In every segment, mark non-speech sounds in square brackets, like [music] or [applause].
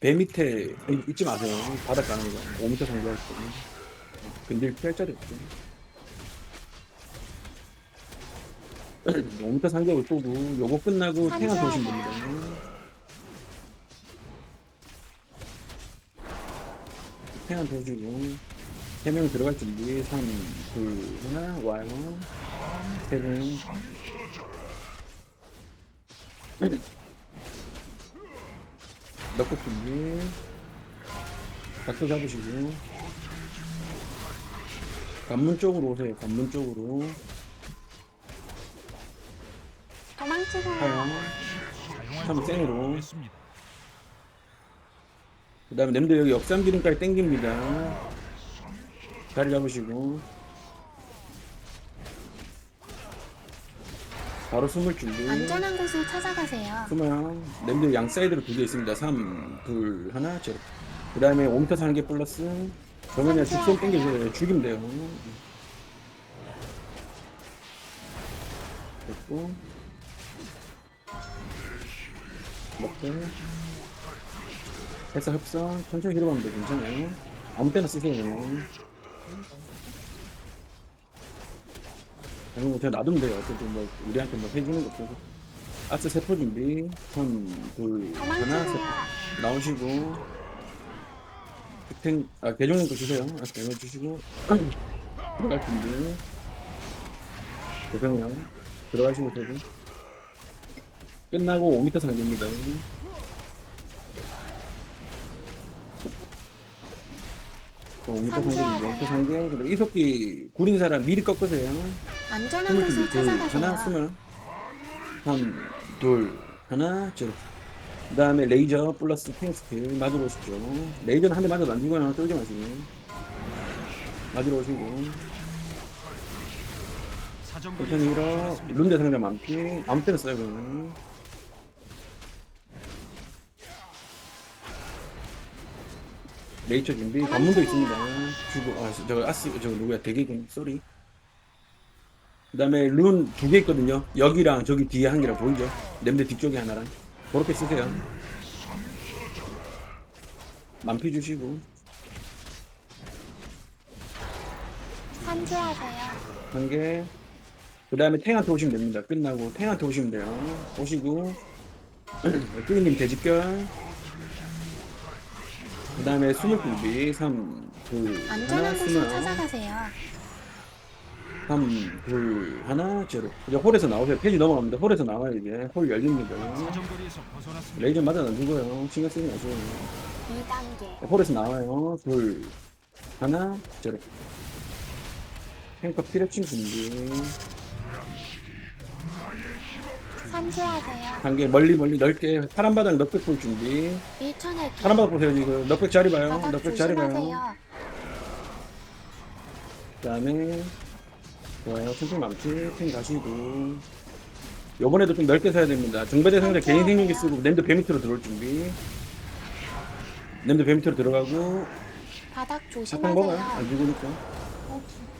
배 밑에 잊지 마세요. 바닥 가는 거. 5m 상대할 때. 근딜 피할 자리 없죠. 5m 상대 올 거고, 요거 끝나고 태양 도시면 됩니다. 태양 도시고, 3명 들어갈 준비, 3, 2, 하나, 와요. 3명. 넣고 준비. 각도 잡으시고. 관문 쪽으로 오세요. 관문 쪽으로. 도망치세요. 사용할 참수 쌩으로. 그 다음에 냄새 여기 역삼 기름까지 땡깁니다. 자리 잡으시고. 바로 숨을 준비. 안전한 곳을 찾아가세요. 숨어요. 냄새 양 사이드로 두 개 있습니다. 3, 2, 하나, 제로. 그 다음에 5m 사는 게 플러스. 그러면 그냥 죽손 땡겨줘요. 죽이면 돼요. 됐고. 먹고. 해서 흡선. 천천히 hir어가면 돼. 괜찮아요. 아무 때나 쓰세요. 그냥. 그리고 제가 놔두면 돼요. 어쨌든 뭐, 우리한테 뭐 해주는 것도. 아스 세포 준비. 3, 2, 하나. 세포. 나오시고. 빅텐, 아, 개종님 거 주세요. 아스 개종 주시고. 들어갈 준비. 죄송해요. 들어가시고 되고. 끝나고 5m 상대입니다. 또 5m 상대입니다. 5m 상대. 그리고 이석기 구린 사람 미리 꺾으세요. 안전한 곳을 준비. 둘, 하나, 찾아가세요. 스물. 삼, 둘, 하나, 제로. 그 다음에 레이저 플러스 탱스킬 맞으러 오십시오. 레이저는 한 대 맞아도 안 죽어요. 쫄지 마시고. 맞으러 오시고. 밀어. 벗어났습니다. 룬대 상자 많피. 아무 때나 써요, 그러면. 레이저 준비. 관문도 있습니다. 주고, 아, 저, 아스, 저, 누구야, 대기군, 쏘리. 그 다음에 룬 두 개 있거든요. 여기랑 저기 뒤에 한 개랑 보이죠? 냄새 뒤쪽에 하나랑. 그렇게 쓰세요. 만피 주시고. 산지하세요. 한 개. 그 다음에 탱한테 오시면 됩니다. 끝나고 탱한테 오시면 돼요. 오시고 [clears throat] 끄이님 대집결. 그 다음에 숨을 준비. 3, 2, 하나, 안전한 곳을 숨어요. 찾아가세요. 3, 2, 하나, 제로. 이제 홀에서 나오세요. 페이지 넘어갑니다. 홀에서 나와요, 이제. 홀 열립니다. 사정거리에서 벗어났습니다. 레이저 맞아 안 죽어요. 신경 쓰지 마세요. 2단계. 홀에서 나와요. 둘, 하나, 제로. 탱커 피레칭 준비. 산지하세요. 단계 멀리 멀리 넓게 파란 바닥 넉백 볼 준비. 1천의 파란 바닥 보세요 지금 넉백 자리 봐요. 바닥 넉백 자리 봐요. 조심하세요. 그다음에 좋아요. 천천히 망치 탱 가시고. 요번에도 좀 넓게 서야 됩니다. 정배대 상자 개인 생명기 쓰고 냄드 배 밑으로 들어올 준비. 냄드 배 밑으로 들어가고 바닥 사탕 먹어요. 조심하세요. 안 죽으니까.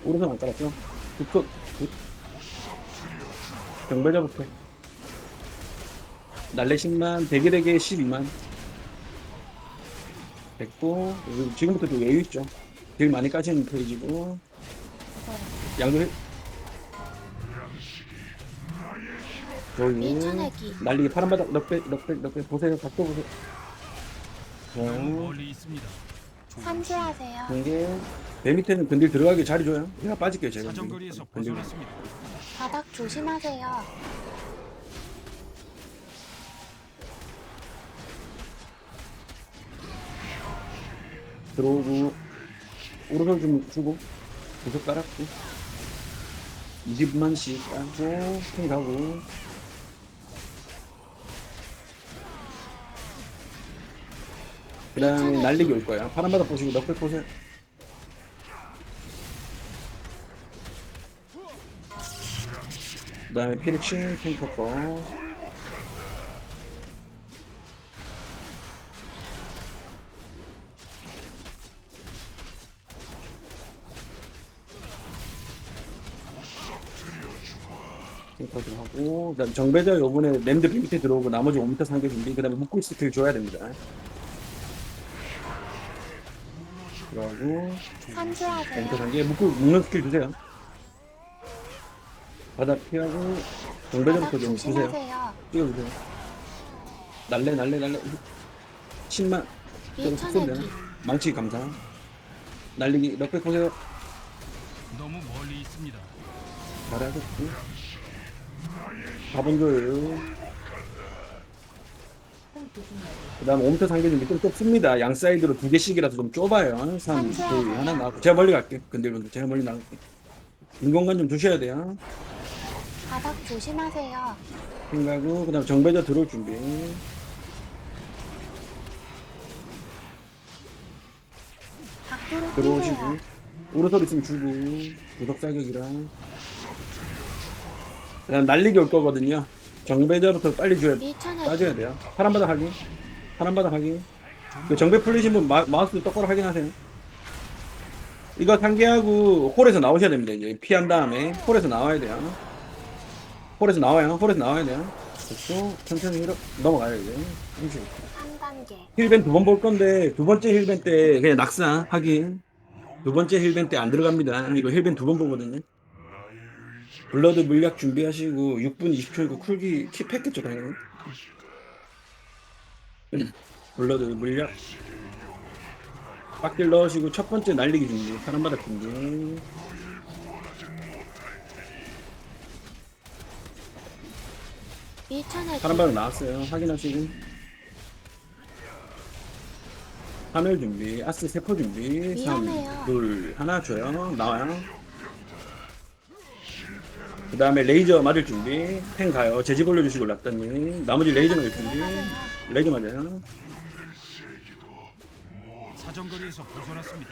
오른손 안 깔았죠? 굿컷 굿. 정배자부터. 날래 10만, 대게 대게 12만. 됐고, 여기 지금부터 좀 여유 있죠? 제일 많이 까지는 페이지고, 양도 해. 저기, 일천액이. 날리기 파란 바닥, 넉백, 넉백, 넉백, 보세요. 각도 보세요. 너무 자, 멀리 있습니다. 산지하세요. 공개. 배 밑에는 근딜 들어가게 자리 줘요. 내가 빠질게요, 제가. 사정거리에서. 벗어났습니다. 바닥 조심하세요. 들어오고 오른손 좀 주고 계속 깔았고. 20만씩 깔고 핑 가고. 그 다음에 날리기 올 거야. 파란 바닥 보시고 넉백 보세요. 그 다음에 피리칭 탱커 거 핑터 좀 하고 그다음 정배자 요번에 랜드 피밑에 들어오고 나머지 5m 상계 준비 그 다음에 묶고 스킬 줘야 됩니다. 그러고 선수하세요. 앵터 상계 묶고 묶는 스킬 주세요. 바닥 피하고 정배자부터 좀 주세요. 뛰어 주세요. 날래 날래 날래. 10만 속도인데 망치 감사. 날리기 몇백 보세요. 너무 멀리 있습니다. 잘하셨고. 4번 줘요. 그 다음 상계 준비 좀 좁습니다. 양 사이드로 두 개씩이라서 좀 좁아요. 3, 2, 하나 나가고 제가 멀리 갈게. 근데 제가 멀리 나갈게. 인공간 좀 주셔야 돼요. 바닥 조심하세요. 생각하고 그 다음 정배자 들어올 준비. 밖으로 들어오시고 뛰세요. 오른손 있으면 주고 구석 사격이랑 날리기 올 거거든요. 정배자부터 빨리 줘야 밀쳐내기. 빠져야 돼요. 파란 바닥 확인. 파란 바닥 확인. 그 정배 풀리신 분 마, 마우스 똑바로 확인하세요. 이거 상계하고 홀에서 나오셔야 됩니다. 이제 피한 다음에 홀에서 나와야 돼요. 홀에서 나와요. 홀에서 나와야 돼요. 됐고 천천히 이렇게 넘어가요 이제. 잠시. 3단계. 힐벤 두 번 볼 건데 두 번째 힐벤 때 그냥 낙사 확인. 두 번째 힐벤 때 안 들어갑니다. 이거 힐벤 두 번 보거든요. 블러드 물약 준비하시고 6분 20초이고 쿨기 킵했겠죠 당연히. 블러드 물약. 빡딜 넣으시고 첫 번째 날리기 준비. 파란 바닥 준비. 밀쳐내기. 파란 바닥 나왔어요. 확인하시고. 화멸 준비 아스 세포 준비. 3 위험해요. 2 하나 줘요. 나와요 그 다음에 레이저 맞을 준비. 펜 가요. 재집 올려주시고 락다님 나머지 레이저 맞을 준비. 레이저 맞아요. 사정거리에서 벗어났습니다.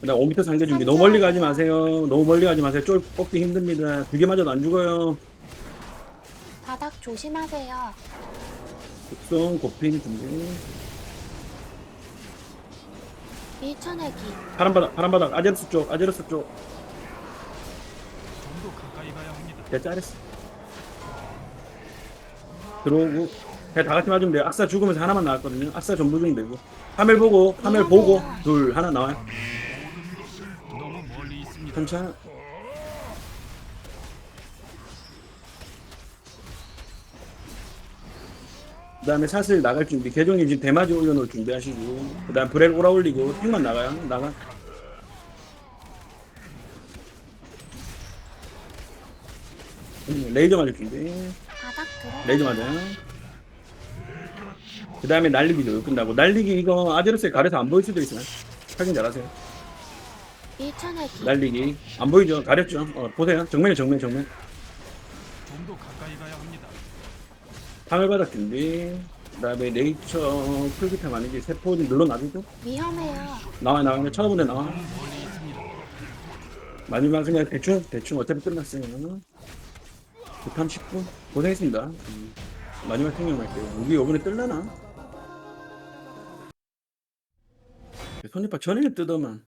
그 다음 5m 상계 준비. 너무 멀리 가지 마세요. 너무 멀리 가지 마세요. 쫄 뽑기 힘듭니다. 두 개 맞아도 안 죽어요. 바닥 조심하세요. 급성 고핑 준비. 밀쳐내기. 파란 바닥 파란 바닥. 아제르스 쪽 아제르스 쪽 야 짜랬어. 들어오고 그냥 다 같이 맞으면 돼요. 악사 죽으면서 하나만 나왔거든요. 악사 전부 중이 되고. 화면 보고 화면 보고 둘 하나 나와요. 천천 그 다음에 사슬 나갈 준비. 개종이 지금 대마지 올려놓을 준비하시고. 그 다음 브렐 오라 올리고 탱만 나가요. 나가 레이저 맞을 준비. 바닥 레이저 맞아요. 그 다음에 날리기죠. 이거 끝나고. 날리기 이거 아제르스에 가려서 안 보일 수도 있어요. 확인 잘하세요. 날리기. 안 보이죠? 가렸죠? 어, 보세요. 정면에 정면, 정면. 좀 더 가까이 가야 합니다. 파멸바닥 준비. 그 다음에 레이처 풀기템 아니지. 세포 좀 눌러놔주고. 위험해요. 나와, 나와. 쳐다보네, 나와. 마지막 그냥 대충, 대충 어차피 끝났으면. 9탐 10분? 고생했습니다. 음, 마지막 생명할게요. 무기 요번에 뜰라나? 손님밥 전에는 뜨더만.